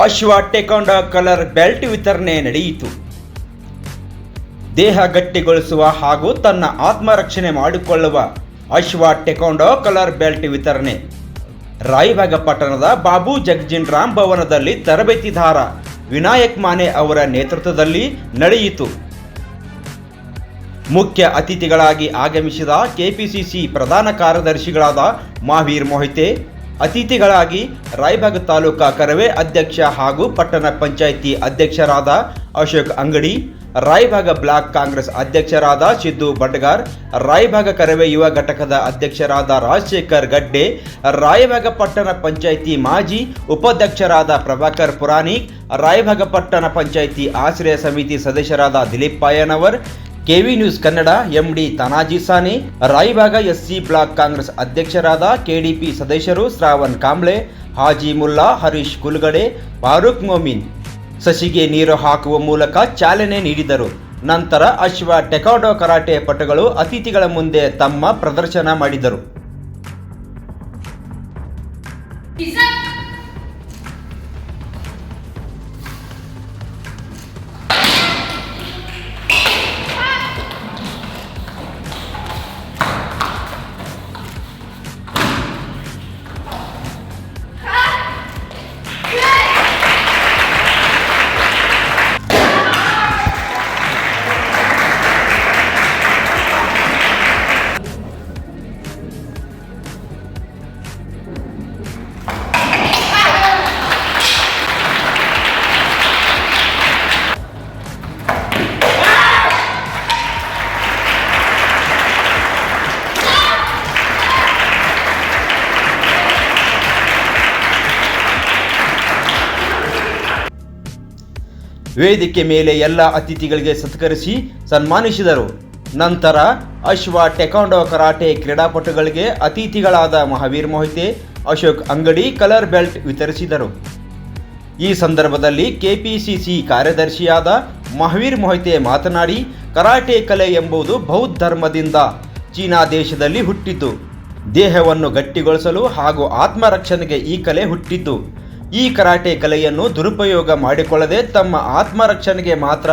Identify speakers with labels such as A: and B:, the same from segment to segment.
A: ಅಶ್ವ ಟೆಕೊಂಡ colour belt ವಿತರಣೆ ನಡೆಯಿತು. ದೇಹ ಗಟ್ಟಿಗೊಳಿಸುವ ಹಾಗೂ ತನ್ನ ಆತ್ಮರಕ್ಷಣೆ ಮಾಡಿಕೊಳ್ಳುವ ಅಶ್ವ ಟೆಕೊಂಡ ಕಲರ್ ಬೆಲ್ಟ್ ವಿತರಣೆ. ರಾಯಬಾಗ ಪಟ್ಟಣದ ಬಾಬು ಜಗಜಿನ್ ರಾಮ್ ಭವನದಲ್ಲಿ ತರಬೇತಿದಾರ ವಿನಾಯಕ್ ಮಾನೆ ಅವರ ನೇತೃತ್ವದಲ್ಲಿ ನಡೆಯಿತು. ಮುಖ್ಯ ಅತಿಥಿಗಳಾಗಿ ಆಗಮಿಸಿದ ಕೆಪಿಸಿಸಿ ಪ್ರಧಾನ ಕಾರ್ಯದರ್ಶಿಗಳಾದ ಮಹಾವೀರ್ ಮೊಹಿತೆ ಅತಿಥಿಗಳಾಗಿ ರಾಯಬಾಗ ತಾಲೂಕಾ ಕರವೇ ಅಧ್ಯಕ್ಷ ಹಾಗೂ ಪಟ್ಟಣ ಪಂಚಾಯಿತಿ ಅಧ್ಯಕ್ಷರಾದ ಅಶೋಕ್ ಅಂಗಡಿ ರಾಯಭಾಗ ಬ್ಲಾಕ್ ಕಾಂಗ್ರೆಸ್ ಅಧ್ಯಕ್ಷರಾದ ಸಿದ್ದು ಭಟ್ಗಾರ್ ರಾಯಭಾಗ ಕರವೇ ಯುವ ಘಟಕದ ಅಧ್ಯಕ್ಷರಾದ ರಾಜಶೇಖರ್ ಗಡ್ಡೆ ರಾಯಭಾಗ ಪಟ್ಟಣ ಪಂಚಾಯಿತಿ ಮಾಜಿ ಉಪಾಧ್ಯಕ್ಷರಾದ ಪ್ರಭಾಕರ್ ಪುರಾಣಿಕ್ ರಾಯಭಾಗ ಪಟ್ಟಣ ಪಂಚಾಯಿತಿ ಆಶ್ರಯ ಸಮಿತಿ ಸದಸ್ಯರಾದ Dilip Payannavar KV news Kannada, MD Tanaji Sani Raybag SC block Congress ಅಧ್ಯಕ್ಷರಾದ ಕೆಡಿಪಿ ಸದಸ್ಯರು ಶ್ರಾವಣ್ ಕಾಂಬ್ಳೆ, ಹಾಜಿ ಮುಲ್ಲಾ, ಹರೀಶ್ ಕುಲ್ಗಡೆ, ಫಾರೂಕ್ ಮೊಮಿನ್. ಸಸಿಗೆ ನೀರು ಹಾಕುವ ಮೂಲಕ ಚಾಲನೆ ನೀಡಿದರು. ನಂತರ ಅಶ್ವ ಟೆಕಾಡೋ ಕರಾಟೆ ಪಟುಗಳು ಅತಿಥಿಗಳ ಮುಂದೆ ತಮ್ಮ ಪ್ರದರ್ಶನ ಮಾಡಿದರು. ವೇದಿಕೆ ಮೇಲೆ ಎಲ್ಲ ಅತಿಥಿಗಳಿಗೆ ಸತ್ಕರಿಸಿ ಸನ್ಮಾನಿಸಿದರು. ನಂತರ ಅಶ್ವ ಟೆಕಾಂಡೋ ಕರಾಟೆ ಕ್ರೀಡಾಪಟುಗಳಿಗೆ ಅತಿಥಿಗಳಾದ ಮಹಾವೀರ್ ಮೊಹಿತೆ, ಅಶೋಕ್ ಅಂಗಡಿ ಕಲರ್ ಬೆಲ್ಟ್ ವಿತರಿಸಿದರು. ಈ ಸಂದರ್ಭದಲ್ಲಿ ಕೆಪಿಸಿಸಿ ಕಾರ್ಯದರ್ಶಿಯಾದ ಮಹಾವೀರ್ ಮೊಹಿತೆ ಮಾತನಾಡಿ, ಕರಾಟೆ ಕಲೆ ಎಂಬುದು ಬೌದ್ಧ ಧರ್ಮದಿಂದ ಚೀನಾ ದೇಶದಲ್ಲಿ ಹುಟ್ಟಿದ್ದು. ದೇಹವನ್ನು ಗಟ್ಟಿಗೊಳಿಸಲು ಹಾಗೂ ಆತ್ಮರಕ್ಷಣೆಗೆ ಈ ಕಲೆ ಹುಟ್ಟಿದ್ದು. ಈ ಕರಾಟೆ ಕಲೆಯನ್ನು ದುರುಪಯೋಗ ಮಾಡಿಕೊಳ್ಳದೆ ತಮ್ಮ ಆತ್ಮರಕ್ಷಣೆಗೆ ಮಾತ್ರ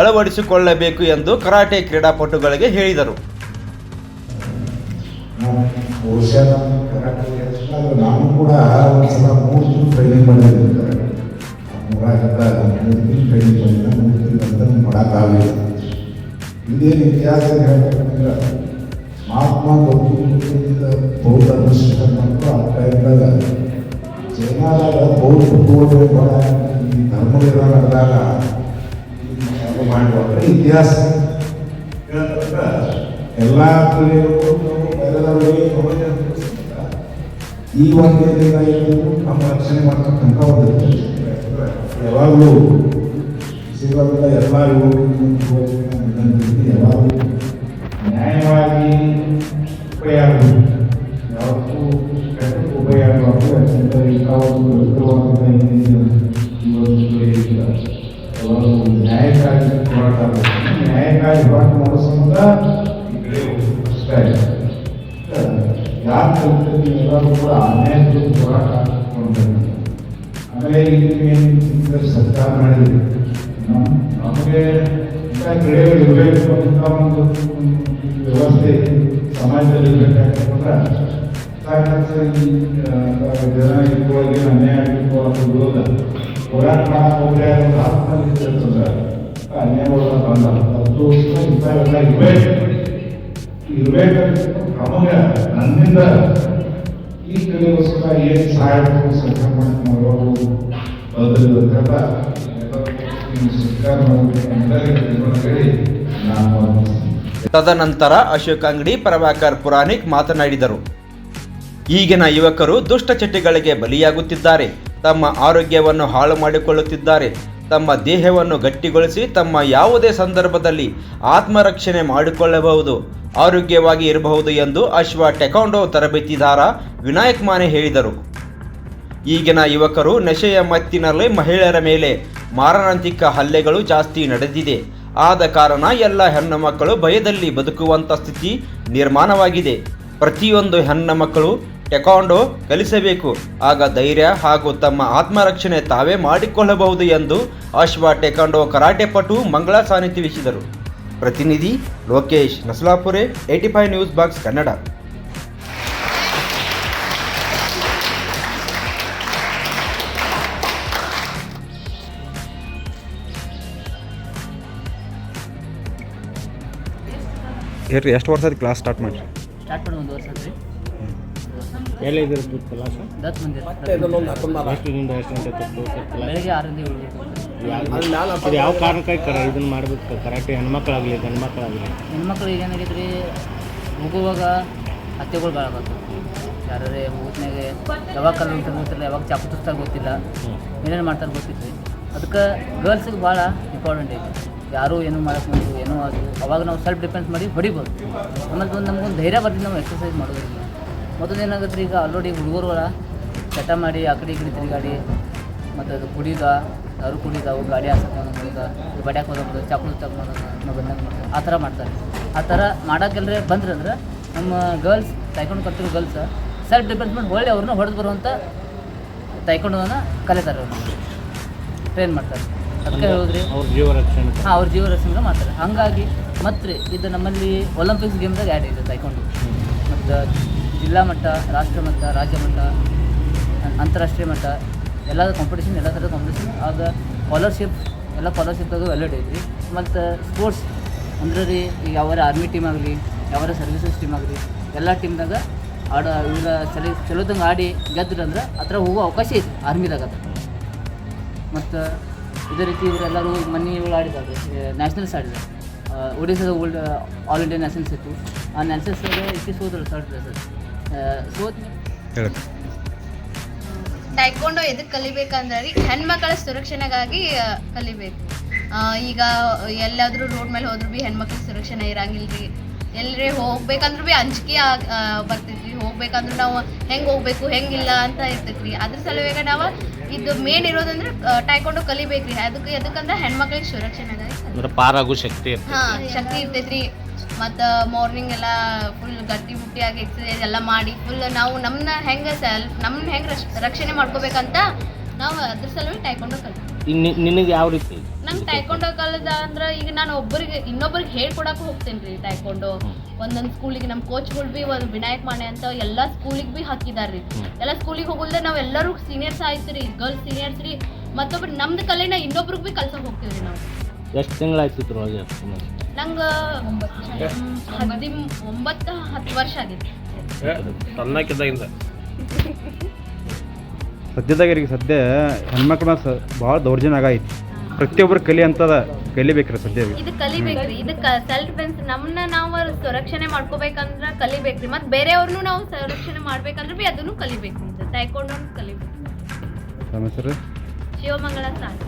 A: ಅಳವಡಿಸಿಕೊಳ್ಳಬೇಕು ಎಂದು ಕರಾಟೆ ಕ್ರೀಡಾಪಟುಗಳಿಗೆ ಹೇಳಿದರು.
B: ನಾನು ಕೂಡ ಇದೇನು ಮಹಾತ್ಮ ಗೌತಮಿಂದ ಬೌದ್ಧ ಧರ್ಮಶಿಷ್ಟ ಮತ್ತು ಟೈಮ್ದಾಗ ಚೈನಾದಾಗ ಬೌದ್ಧ ತೋಟೆ ಬಡ ಈ ಅದು ಮಾಡುವಾಗ ಇತಿಹಾಸ. ಎಲ್ಲ ಈ ಒಂದು ನಮ್ಮ ರಕ್ಷಣೆ ಮಾಡ್ತಕ್ಕಂಥ ಒಂದು ಯಾವಾಗಲೂ ಸಿಗೋದಿಲ್ಲ ಎಲ್ಲ ಯಾವಾಗಲೂ ಯಾರು ಕಲ್ತಿರ್ತೀವಿ ಎಲ್ಲರೂ ಕೂಡ ಅನ್ಯಾಯ ವಿರುದ್ಧ ಹೋರಾಟ ಮಾಡ್ಬೇಕು. ಆಮೇಲೆ ಇದಕ್ಕೆ ಏನು ಸರ್ಕಾರ ಮಾಡಿದೆ ನಮ್- ನಮಗೆ ಇಂಥ ಕ್ರೀಡೆಗಳು ಇರಬೇಕು ಅಂತ ಒಂದು ವ್ಯವಸ್ಥೆ ಸಮಾಜದಲ್ಲಿ ಇರಬೇಕಾಗ್ತಂದ್ರೆ ಸಾಕಷ್ಟು ಈ ಆ, ಜನ ಇಟ್ಕೊಳ್ಳಿ ಅನ್ಯಾಯ ಇಟ್ಕೊಳ್ಳೋದು ವಿರೋಧ ಹೋರಾಟ ಮಾಡಕ್ಕೆ ಹೋದ್ರೆ ಒಂದು ಆತ್ಮನಿಷ್ಠ ಇರ್ತದೆ ಅನ್ಯಾಯಗಳ ಬಂದ ಅದಕ್ಕೋಸ್ಕರ ಇಂಥವೆಲ್ಲ ಇರಬೇಕು ನಮಗೆ ನನ್ನಿಂದ ಈ
A: ತದನಂತರ ಅಶೋಕ್ ಅಂಗಡಿ, ಪ್ರಭಾಕರ್ ಪುರಾಣಿಕ್ ಮಾತನಾಡಿದರು. ಈಗಿನ ಯುವಕರು ದುಷ್ಟ ಚಟಿಗಳಿಗೆ ಬಲಿಯಾಗುತ್ತಿದ್ದಾರೆ. ತಮ್ಮ ಆರೋಗ್ಯವನ್ನು ಹಾಳು ಮಾಡಿಕೊಳ್ಳುತ್ತಿದ್ದಾರೆ. ತಮ್ಮ ದೇಹವನ್ನು ಗಟ್ಟಿಗೊಳಿಸಿ ತಮ್ಮ ಯಾವುದೇ ಸಂದರ್ಭದಲ್ಲಿ ಆತ್ಮರಕ್ಷಣೆ ಮಾಡಿಕೊಳ್ಳಬಹುದು, ಆರೋಗ್ಯವಾಗಿ ಇರಬಹುದು ಎಂದು ಅಶ್ವ ಟೆಕಾಂಡೋ ತರಬೇತಿದಾರ ವಿನಾಯಕ್ ಮಾನೆ ಹೇಳಿದರು. ಈಗಿನ ಯುವಕರು ನಶೆಯ ಮತ್ತಿನಲ್ಲಿ ಮಹಿಳೆಯರ ಮೇಲೆ ಮಾರಣಾಂತಿಕ ಹಲ್ಲೆಗಳು ಜಾಸ್ತಿ ನಡೆದಿದೆ. ಆದ ಕಾರಣ ಎಲ್ಲ ಹೆಣ್ಣು ಮಕ್ಕಳು ಭಯದಲ್ಲಿ ಬದುಕುವಂಥ ಸ್ಥಿತಿ ನಿರ್ಮಾಣವಾಗಿದೆ. ಪ್ರತಿಯೊಂದು ಹೆಣ್ಣು ಮಕ್ಕಳು ಟೆಕಾಂಡೋ ಕಲಿಸಬೇಕು. ಆಗ ಧೈರ್ಯ ಹಾಗೂ ತಮ್ಮ ಆತ್ಮರಕ್ಷಣೆ ತಾವೇ ಮಾಡಿಕೊಳ್ಳಬಹುದು ಎಂದು ಅಶ್ವ ಟೆಕಾಂಡೋ ಕರಾಟೆ ಪಟು ಮಂಗಳ ಸಾನಿ ತಿಳಿಸಿದರು ಪ್ರತಿನಿಧಿ Lokesh Nasalapure eighty five news box
C: Kannada. ಎಷ್ಟು ವರ್ಷ ಕ್ಲಾಸ್ ಸ್ಟಾರ್ಟ್ ಮಾಡಿ
D: ಸ್ಟಾರ್ಟ್ ಮಾಡಿ ಒಂದು ವರ್ಷ ಆದ್ರಿ
E: ಎಲ್ಲಿ ಇದಿರ್ತಿತ್ತು ಕ್ಲಾಸ್
D: ದತ್ ಮಂದಿರ.
E: ಎಷ್ಟು ಗಂಟೆ ತಪ್ಪು ಕ್ಲಾಸ್
D: ಬೆಳಗ್ಗೆ ಆರರಿಂದ ಏಳು
E: ಇದು ಯಾವ ಕಾರಣಕ್ಕಾಗಿ ಕರ ಇದನ್ನ ಮಾಡ್ಬೇಕು? ಕರಾಟೆ ಹೆಣ್ಮಕ್ಳಾಗಲಿ ಗಂಡು ಮಕ್ಕಳಾಗಲಿ
D: ಹೆಣ್ಮಕ್ಳಿಗೆ ಏನಾಗೈತೆ ರೀ ಮುಗುವಾಗ ಹತ್ಯೆಗಳು ಭಾಳ ಆಗತ್ತೆ ಯಾರೇ ಊತ್ನಾಗೆ ಯಾವಾಗ ಕಲ್ಲು ಅಂತ ಗೊತ್ತಿಲ್ಲ ಯಾವಾಗ ಚಾಕು ತುಸ್ತಾಗ ಗೊತ್ತಿಲ್ಲ. ಏನೇನು ಮಾಡ್ತಾರೆ ಗೊತ್ತಿತ್ತು ಅದಕ್ಕೆ ಗರ್ಲ್ಸಿಗೆ ಭಾಳ ಇಂಪಾರ್ಟೆಂಟ್ ಐತಿ. ಯಾರು ಏನು ಮಾಡಕ್ಕೆ ಬಂದು ಏನೋ ಅದು ಅವಾಗ ನಾವು ಸೆಲ್ಫ್ ಡಿಫೆನ್ಸ್ ಮಾಡಿ ಹೊಡಿಬೋದು. ಆಮೇಲೆ ಒಂದು ನಮ್ಗೊಂದು ಧೈರ್ಯ ಬರ್ತೀವಿ ನಾವು ಎಕ್ಸಸೈಸ್ ಮಾಡೋದ್ರಿಂದ. ಮೊದಲು ಏನಾಗುತ್ತೆ ಈಗ ಆಲ್ರೆಡಿ ಹುಡುಗರುಗಳ ಚಟ ಮಾಡಿ ಆ ಕಡೆ ಈ ಕಡೆ ತಿರುಗಾಡಿ ಮತ್ತು ಅದು ಕುಡಿದ ದಾರು ಕುಡಿದ ಅವು ಗಾಡಿ ಹಾಸಕ್ಕೆ ಈಗ ಬಡ್ಯಾಕೆ ಹೋದ್ರೆ ಚಾಕು ತಗೊಂಡು ಮಾಡ್ತಾರೆ. ಆ ಥರ ಮಾಡ್ತಾರೆ. ಆ ಥರ ಮಾಡೋಕ್ಕೆಲ್ಲರೆ ಬಂದ್ರೆ ಅಂದ್ರೆ ನಮ್ಮ ಗರ್ಲ್ಸ್ ತೈಕೊಂಡು ಕಲ್ತಿರೋ ಗರ್ಲ್ಸ್ ಸೆಲ್ಫ್ ಡಿಫೆನ್ಸ್ ಒಳ್ಳೆ ಅವ್ರನ್ನ ಹೊಡೆದು ಬರುವಂಥ ತೈಕೊಂಡೋದನ್ನ ಕಲಿತಾರೆ ಅವ್ರನ್ನ ಟ್ರೈನ್ ಮಾಡ್ತಾರೆ. ಅದಕ್ಕೆ ಹೇಳಿದ್ರಿ
E: ಅವ್ರ ಜೀವ ರಕ್ಷಣೆ
D: ಹಾಂ ಅವ್ರ ಜೀವ ರಕ್ಷಣೆ ಮಾಡ್ತಾರೆ. ಹಾಗಾಗಿ ಮತ್ತೆ ಇದು ನಮ್ಮಲ್ಲಿ ಒಲಿಂಪಿಕ್ಸ್ ಗೇಮ್ದಾಗ ಆ್ಯಡ್ ಇದೆ ತೈಕೊಂಡು ಮತ್ತು ಜಿಲ್ಲಾ ಮಟ್ಟ, ರಾಷ್ಟ್ರ ಮಟ್ಟ, ರಾಜ್ಯ ಮಟ್ಟ, ಅಂತಾರಾಷ್ಟ್ರೀಯ ಮಟ್ಟ ಎಲ್ಲ ಕಾಂಪಿಟೇಷನ್ ಎಲ್ಲ ಥರದ ಕಾಂಪಿಟೇಷನ್ ಆಗ ಸ್ಕಾಲರ್ಶಿಪ್ ಎಲ್ಲ ಸ್ಕಾಲರ್ಶಿಪ್ದಾಗ ವೆಲ್ಲಡ್ ಐತ್ರಿ. ಮತ್ತು ಸ್ಪೋರ್ಟ್ಸ್ ಅಂದ್ರೆ ರೀ, ಈಗ ಯಾವಾರ ಆರ್ಮಿ ಟೀಮ್ ಆಗಲಿ, ಯಾವಾರ ಸರ್ವಿಸಸ್ ಟೀಮ್ ಆಗಲಿ, ಎಲ್ಲ ಟೀಮ್ದಾಗ ಆಡ, ಇವ್ರ ಚಲಿ ಚಲೋದಂಗೆ ಆಡಿ ಗೆದ್ದರು ಅಂದ್ರೆ ಹತ್ರ ಹೋಗೋ ಅವಕಾಶ ಐತಿ ಆರ್ಮಿದಾಗ ಅದು. ಮತ್ತು ಇದೇ ರೀತಿ ಇವರೆಲ್ಲರೂ ಮನೆ ಇವಳು ಆಡಿದ್ದಾರೆ ನ್ಯಾಷನಲ್ಸ್ ಆಡಿದ್ದಾರೆ ಒಡಿಸ್ಸಾದ ಓಲ್ಡ್ ಆಲ್ ಇಂಡಿಯಾ ನ್ಯಾಷನಲ್ಸ್ ಇತ್ತು ಆ ನ್ಯಾಷನಲ್ಸ್ಗೆ ಇಕ್ಕೆ ಇಷ್ಟು ಥರ್ಡ್ ಪ್ಲೇಸಸ್ ಸೋತ್
C: ಟೈಕೊಂಡು
F: ಟೈಕೊಂಡೋ ಎದಕ್ಕೆ ಕಲಿಬೇಕಂದ್ರೆ ರೀ ಹೆಣ್ಮಕ್ಳ ಸುರಕ್ಷಣೆಗಾಗಿ ಕಲಿಬೇಕು. ಆ, ಈಗ ಎಲ್ಲಾದರೂ ರೋಡ್ ಮೇಲೆ ಹೋದ್ರು ಭೀ ಹೆಣ್ಮಕ್ಳ ಸುರಕ್ಷಣೆ ಇರಂಗಿಲ್ಲ ರೀ ಎಲ್ಲರೇ ಹೋಗ್ಬೇಕಂದ್ರೂ ಭೀ ಅಂಜಿಕೆ ಆಗ್ ಬರ್ತೈತ್ರಿ ಹೋಗ್ಬೇಕಂದ್ರೆ ನಾವು ಹೆಂಗೆ ಹೋಗ್ಬೇಕು ಹೆಂಗಿಲ್ಲ ಅಂತ ಇರ್ತೈತ್ರಿ ಅದ್ರ ಸಲುವಾಗ ನಾವು ಇದು ಮೇನ್ ಇರೋದಂದ್ರೆ ಟೈಕೊಂಡು ಕಲಿಬೇಕ್ರಿ. ಅದಕ್ಕೆ ಎದಕ್ಕಂದ್ರೆ ಹೆಣ್ಮಕ್ಳಿಗೆ ಸುರಕ್ಷಣೆ
E: ಅಂದ್ರೆ ಪಾರಾಗೋ ಶಕ್ತಿ
F: ಹಾ ಶಕ್ತಿ ಇರ್ತೈತ್ರಿ. ಮತ್ತು ಮಾರ್ನಿಂಗ್ ಎಲ್ಲ ಫುಲ್ ಗಟ್ಟಿ ಆಗಿ ಎಕ್ಸಸೈಸ್ ಎಲ್ಲ ಮಾಡಿ ಫುಲ್ ನಾವು ನಮ್ಮನ್ನ ಹೆಂಗೆ ಸೆಲ್ಫ್ ನಮ್ಮನ್ನ ಹೆಂಗೆ ರಕ್ಷಣೆ ಮಾಡ್ಕೋಬೇಕಂತ ನಾವು ಅದ್ರ ಸಲುವಾಗಿ ಟೈಕೊಂಡು ಕಲಿತೀವಿ.
E: ನಿನಗೆ ಯಾವ ರೀತಿ
F: ನಂಗೆ ತಾಯ್ಕೊಂಡೋ ಕಲಿದ ಅಂದ್ರೆ ಈಗ ನಾನು ಒಬ್ಬರಿಗೆ ಇನ್ನೊಬ್ಬರಿಗೆ ಹೇಳ್ಕೊಡಕ್ಕೆ ಹೋಗ್ತೇನೆ ರೀ ಟೈಕೊಂಡು ಒಂದೊಂದು ಸ್ಕೂಲಿಗೆ ನಮ್ಮ ಕೋಚ್ಗಳು ಭೀ ಒಂದು ವಿನಾಯಕ್ ಮಾಣೆ ಅಂತ ಎಲ್ಲ ಸ್ಕೂಲಿಗೆ ಭೀ ಹಾಕಿದಾರೆ ರೀ ಎಲ್ಲ ಸ್ಕೂಲಿಗೆ ಹೋಗಲ್ದೆ ನಾವು ಎಲ್ಲರೂ ಸೀನಿಯರ್ಸ್ ಆಯ್ತು ರೀ ಗರ್ಲ್ಸ್ ಸೀನಿಯರ್ಸ್ ರೀ. ಮತ್ತೊಬ್ರು ನಮ್ದು ಕಲೆನ ಇನ್ನೊಬ್ರಿಗೆ ಭೀ ಕಲ್ಸಕ್ಕೆ ಹೋಗ್ತೀವಿ ರೀ ನಾವು.
E: ಎಷ್ಟು ತಿಂಗಳಾಯ್ತು ಇದ್ರೊಳಗೆ
F: ನಂಗೆ ಹದಿಮ್ ಒಂಬತ್ತು ಹತ್ತು ವರ್ಷ ಆಗಿತ್ತು
E: ಸಣ್ಣಕ್ಕಿದ್ದಾಗಿಂದ.
C: ಸದ್ಯದಾಗ ಈಗ ಸದ್ಯ ಹೆಣ್ಮಕ್ಳು ಸ ಭಾಳ ದೌರ್ಜನ್ಯ ಆಗೈತಿ. ಪ್ರತಿಯೊಬ್ಬರು ಕಲಿ ಅಂತದ ಕಲಿಬೇಕ್ರಿ ಸದ್ಯ
F: ಇದು ಕಲಿಬೇಕ್ರಿ ಇದಕ್ಕೆ ಸೆಲ್ಫ್ ಡಿಫೆನ್ಸ್ ನಮ್ಮನ್ನ ನಾವು ಸುರಕ್ಷಣೆ ಮಾಡ್ಕೋಬೇಕಂದ್ರ ಕಲಿಬೇಕ್ರಿ ಮತ್ತೆ ಬೇರೆಯವ್ರನ್ನೂ ನಾವು ಸಂರಕ್ಷಣೆ ಮಾಡ್ಬೇಕಂದ್ರೆ ಬಿ ಅದನ್ನು ಕಲಿಬೇಕು ತಾಯ್ಕೊಂಡು ಕಲಿಬೇಕು
C: ನಮ್ಮ ಹೆಸರು
F: ಶಿವಮಂಗಳ ಸಾಕು